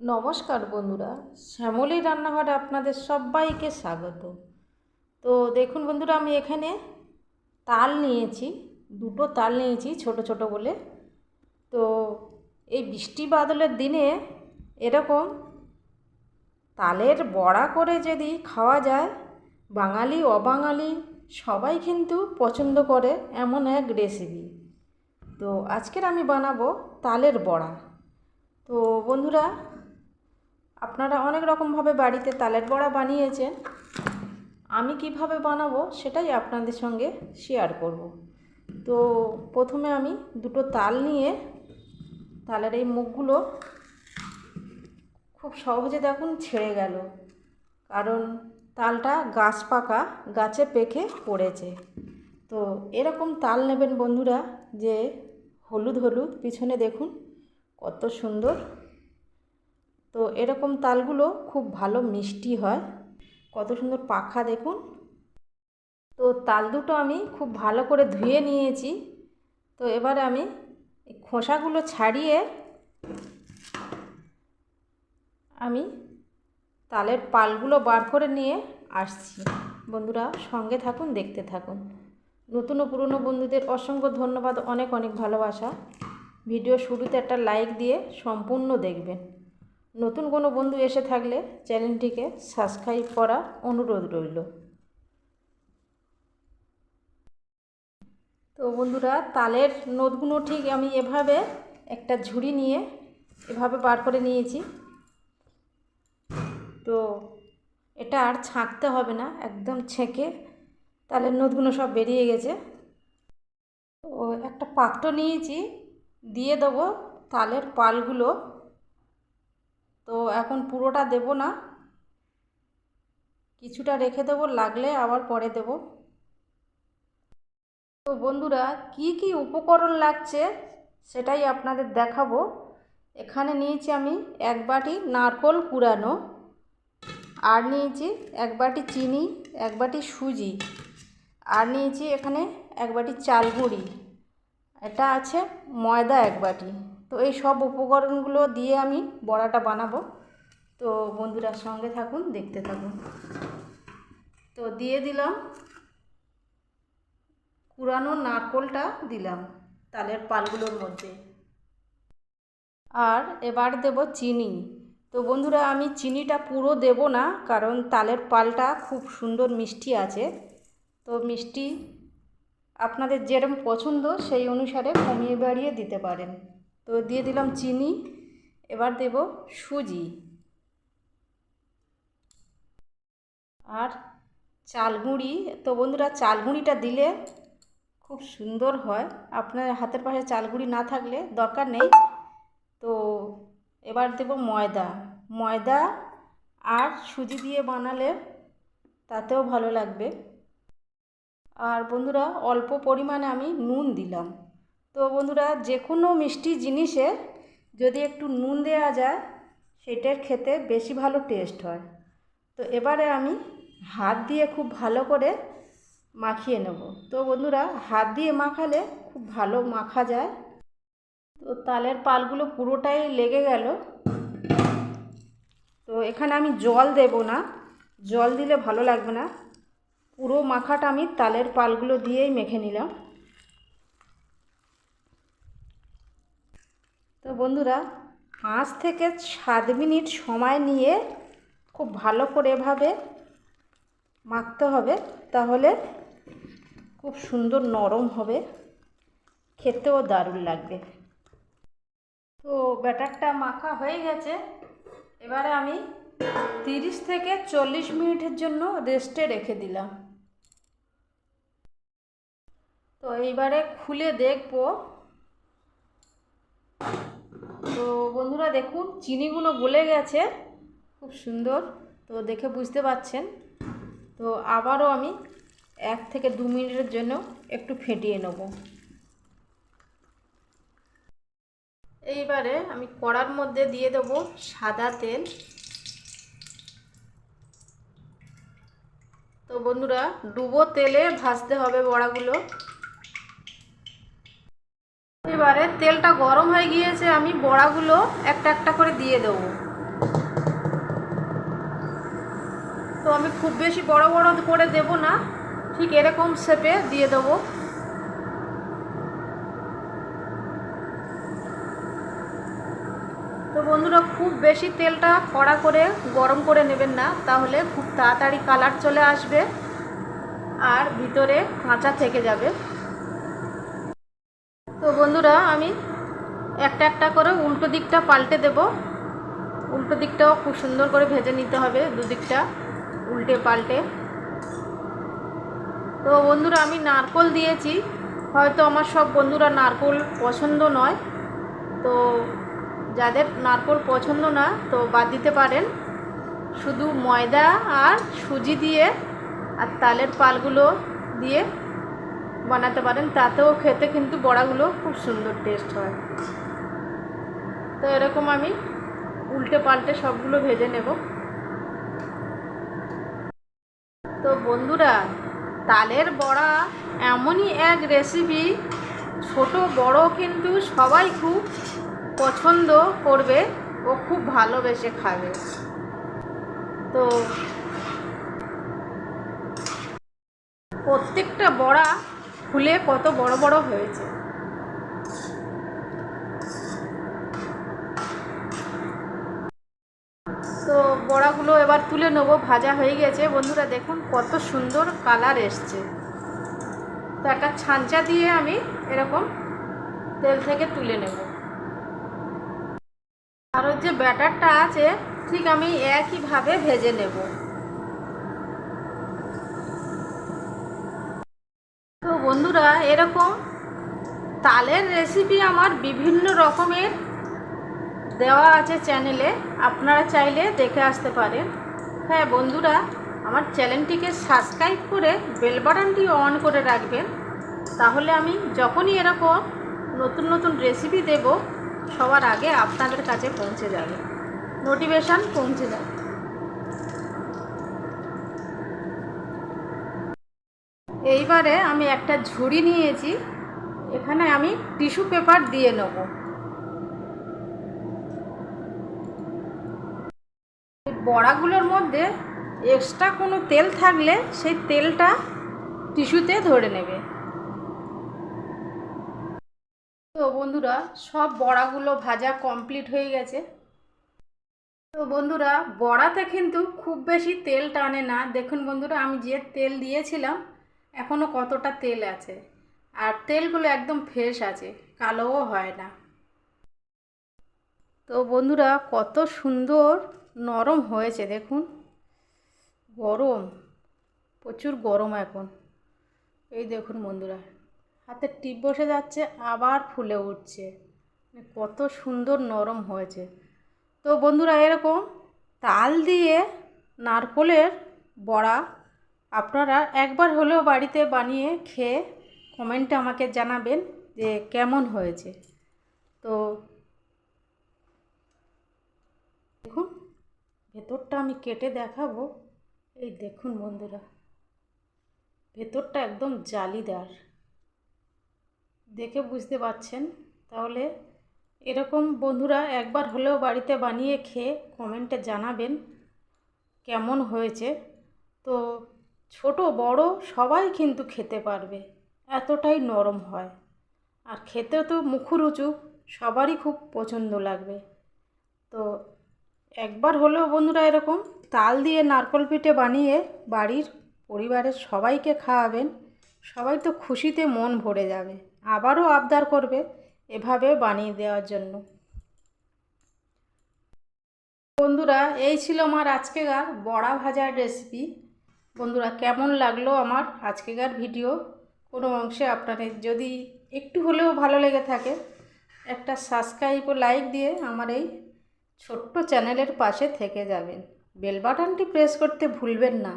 নমস্কার বন্ধুরা, শ্যামলী রান্নাঘরে আপনাদের সবাইকে স্বাগত। তো দেখুন বন্ধুরা, আমি এখানে তাল নিয়েছি, দুটো তাল নিয়েছি ছোট ছোট বলে। তো এই বৃষ্টি বাদলের দিনে এরকম তালের বড়া করে যদি খাওয়া যায়, বাঙালি, অবাঙালি সবাই কিন্তু পছন্দ করে এমন এক রেসিপি তো আজকের আমি বানাবো তালের বড়া। তো বন্ধুরা আপনারা অনেক রকমভাবে বাড়িতে তালের বড়া বানিয়েছেন। আমি কীভাবে বানাবো সেটাই আপনাদের সঙ্গে শেয়ার করব। তো প্রথমে আমি দুটো তাল নিয়ে তালের এই মুখগুলো খুব সহজে দেখুন ছেড়ে গেল। কারণ তালটা গাছ পাকা, গাছে পেকে পড়েছে। তো এরকম তাল নেবেন বন্ধুরা যে হলুদ হলুদ, পিছনে দেখুন কত সুন্দর তো এরকম তালগুলো খুব ভালো মিষ্টি হয়। কত সুন্দর পাখা দেখুন। তো তাল দুটো আমি খুব ভালো করে ধুয়ে নিয়েছি। তো এবারে আমি খোসাগুলো ছাড়িয়ে আমি তালের পালগুলো বার করে নিয়ে আসছি। বন্ধুরা সঙ্গে থাকুন, দেখতে থাকুন। নতুন ও পুরনো বন্ধুদের অসংখ্য ধন্যবাদ, অনেক অনেক ভালোবাসা। ভিডিও শুরুতে একটা লাইক দিয়ে সম্পূর্ণ দেখবেন। নতুন কোনো বন্ধু এসে থাকলে চ্যানেলটিকে সাবস্ক্রাইব করার অনুরোধ রইল। তো বন্ধুরা, তালের নোটগুলো ঠিক আমি এভাবে একটা ঝুড়ি নিয়ে এভাবে বার করে নিয়েছি। তো এটা আর ছাঁকতে হবে না, একদম ছেঁকে তালের নোটগুলো সব বেরিয়ে গেছে। ও একটা পাত্র নিয়েছি, দিয়ে দেবো তালের পালগুলো। তো এখন পুরোটা দেব না। কিছুটা রেখে দেবো, লাগলে আবার পরে দেব। তো বন্ধুরা, কি কি উপকরণ লাগছে সেটাই আপনাদের দেখাবো। এখানে নিয়েছি আমি এক বাটি নারকোল কুড়ানো, আর নিয়েছি এক বাটি চিনি, এক বাটি সুজি, আর নিয়েছি এখানে এক বাটি চাল গুঁড়ি। এটা আছে ময়দা এক বাটি। তো এই সব উপকরণগুলো দিয়ে আমি বড়াটা বানাবো। তো বন্ধুরা সঙ্গে থাকুন, দেখতে থাকুন। তো দিয়ে দিলাম, কুড়ানো নারকোলটা দিলাম তালের পালগুলোর মধ্যে। আর এবার দেব চিনি। তো বন্ধুরা, আমি চিনিটা পুরো দেব না, কারণ তালের পালটা খুব সুন্দর মিষ্টি আছে। তো মিষ্টি আপনাদের যেরকম পছন্দ, সেই অনুসারে কমিয়ে বাড়িয়ে দিতে পারেন। তো দিয়ে দিলাম চিনি, এবার দেব সুজি। আর চালগুঁড়ি, তো বন্ধুরা চালগুঁড়িটা দিলে খুব সুন্দর হয়। আপনার হাতের পাশে চালগুঁড়ি না থাকলে দরকার নেই। তো এবার দেব ময়দা। ময়দা আর সুজি দিয়ে বানালে তাতেও ভালো লাগবে। আর বন্ধুরা অল্প পরিমাণে আমি নুন দিলাম। তো বন্ধুরা যে কোনো মিষ্টি জিনিসে যদি একটু নুন দেওয়া যায়, সেটার খেতে বেশি ভালো টেস্ট হয়। তো এবারে আমি হাত দিয়ে খুব ভালো করে মাখিয়ে নেব। তো বন্ধুরা, হাত দিয়ে মাখালে খুব ভালো মাখা যায়। তো তালের পালগুলো পুরোটাই লেগে গেল। তো এখানে আমি জল দেব না। জল দিলে ভালো লাগবে না। পুরো মাখাটা আমি তালের পালগুলো দিয়েই মেখে নিলাম। তো বন্ধুরা, পাঁচ থেকে সাত মিনিট সময় নিয়ে খুব ভালো করে এভাবে মাখতে হবে, তাহলে খুব সুন্দর নরম হবে, খেতেও দারুণ লাগবে। তো ব্যাটারটা মাখা হয়ে গেছে, এবারে আমি তিরিশ থেকে চল্লিশ মিনিটের জন্য রেস্টে রেখে দিলাম। তো এইবারে খুলে দেখব তো বন্ধুরা দেখুন, চিনিগুলো গলে গেছে। খুব সুন্দর। তো দেখে বুঝতে পাচ্ছেন। তো আবারও আমি এক থেকে দু মিনিটের জন্য একটু ফেটিয়ে নেব। এইবারে আমি কড়ার মধ্যে দিয়ে দেবো সাদা তেল। তো বন্ধুরা, ডুবো তেলে ভাজতে হবে বড়াগুলো। এবারে তেলটা গরম হয়ে গিয়েছে, আমি বড়াগুলো একটা একটা করে দিয়ে দেবো। তো আমি খুব বেশি বড় বড় করে দেব না, ঠিক এরকম শেপে দিয়ে দেবো। তো বন্ধুরা, খুব বেশি তেলটা কড়া করে গরম করে নেবেন না, তাহলে খুব তাড়াতাড়ি কালার চলে আসবে আর ভিতরে কাঁচা থেকে যাবে। আমি একটা একটা করে উল্টো দিকটা পাল্টে দেব। উল্টো দিকটাও খুব সুন্দর করে ভেজে নিতে হবে, দুদিকটা উল্টে পাল্টে। তো বন্ধুরা, আমি নারকোল দিয়েছি। হয়তো আমার সব বন্ধুরা নারকোল পছন্দ নয়। তো যাদের নারকোল পছন্দ না, তো বাদ দিতে পারেন। শুধু ময়দা আর সুজি দিয়ে আর তালের পালগুলো দিয়ে বানাতে পারেন, তাতেও খেতে কিন্তু বড়াগুলো খুব সুন্দর টেস্ট হয়। তো এরকম আমি উল্টে পাল্টে সবগুলো ভেজে নেব। তো বন্ধুরা, তালের বড়া এমনই এক রেসিপি ছোট, বড় কিন্তু সবাই খুব পছন্দ করবে, ও খুব ভালোবেসে খাবে। তো প্রত্যেকটা বড়া ফুলে কত বড় বড় হয়েছে? তো বড়াগুলো এবার তুলে নেব, ভাজা হয়ে গেছে। বন্ধুরা দেখুন কত সুন্দর কালার এসছে। তো একটা ছাঁচা দিয়ে আমি এরকম তেল থেকে তুলে নেব। আর যে ব্যাটারটা আছে, ঠিক আমি একইভাবে ভেজে নেব তো বন্ধুরা, এরকম তালের রেসিপি আমার বিভিন্ন রকমের দেওয়া আছে চ্যানেলে আপনারা চাইলে দেখে আসতে পারেন। হ্যাঁ বন্ধুরা, আমার চ্যানেলটিকে সাবস্ক্রাইব করে বেল বাটনটি অন করে রাখবেন। তাহলে আমি যখনই এরকম নতুন নতুন রেসিপি দেব, সবার আগে আপনাদের কাছে পৌঁছে যাবে। নোটিফিকেশান পৌঁছে যাবে। এইবারে আমি একটা ঝুড়ি নিয়েছি, এখানে আমি টিস্যু পেপার দিয়ে নেব। বড়াগুলোর মধ্যে এক্সট্রা কোনো তেল থাকলে সেই তেলটা টিস্যুতে ধরে নেবে। তো বন্ধুরা, সব বড়াগুলো ভাজা কমপ্লিট হয়ে গেছে। তো বন্ধুরা, বড়াতে কিন্তু খুব বেশি তেল টানে না। দেখুন বন্ধুরা, আমি যে তেল দিয়েছিলাম এখনও কতটা তেল আছে? আর তেলগুলো একদম ফ্রেশ আছে, কালোও হয় না। তো বন্ধুরা, কত সুন্দর নরম হয়েছে দেখুন। গরম, প্রচুর গরম এখন। এই দেখুন বন্ধুরা, হাতে টিপ বসে যাচ্ছে, আবার ফুলে উঠছে। মানে কত সুন্দর নরম হয়েছে। তো বন্ধুরা, এরকম তাল দিয়ে নারকোলের বড়া আপনারা একবার হলেও বাড়িতে বানিয়ে খেয়ে কমেন্টে আমাকে জানাবেন যে কেমন হয়েছে। তো দেখুন, ভেতরটা আমি কেটে দেখাবো। এই দেখুন বন্ধুরা, ভেতরটা একদম জালিদার। দেখে বুঝতে পাচ্ছেন তাহলে এরকম বন্ধুরা একবার হলেও বাড়িতে বানিয়ে খেয়ে কমেন্টে জানাবেন কেমন হয়েছে। তো ছোট, বড় সবাই কিন্তু খেতে পারবে। এতটাই নরম হয়। আর খেতে তো মুখরুচুক, সবারই খুব পছন্দ লাগবে। তো একবার হলেও বন্ধুরা এরকম তাল দিয়ে নারকল পিঠে বানিয়ে বাড়ির পরিবারের সবাইকে খাওয়াবেন, সবাই তো খুশিতে মন ভরে যাবে। আবারও আবদার করবে এভাবে বানিয়ে দেওয়ার জন্য। বন্ধুরা, এই ছিল আমার আজকেকার বড়া ভাজার রেসিপি বন্ধুরা, কেমন লাগল আমার আজকেকার ভিডিও? কোনো অংশে আপনাদের যদি একটু হলেও ভালো লেগে থাকে, একটা সাবস্ক্রাইব ও লাইক দিয়ে আমার এই ছোট্ট চ্যানেলের পাশে থেকে যাবেন। বেল বাটনটি প্রেস করতে ভুলবেন না।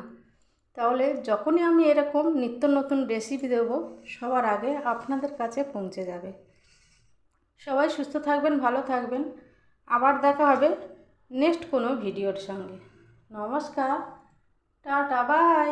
তাহলে যখনই আমি এরকম নিত্য নতুন রেসিপি দেব, সবার আগে আপনাদের কাছে পৌঁছে যাবে। সবাই সুস্থ থাকবেন, ভালো থাকবেন। আবার দেখা হবে নেক্সট কোনো ভিডিওর সঙ্গে। নমস্কার। Tata bye.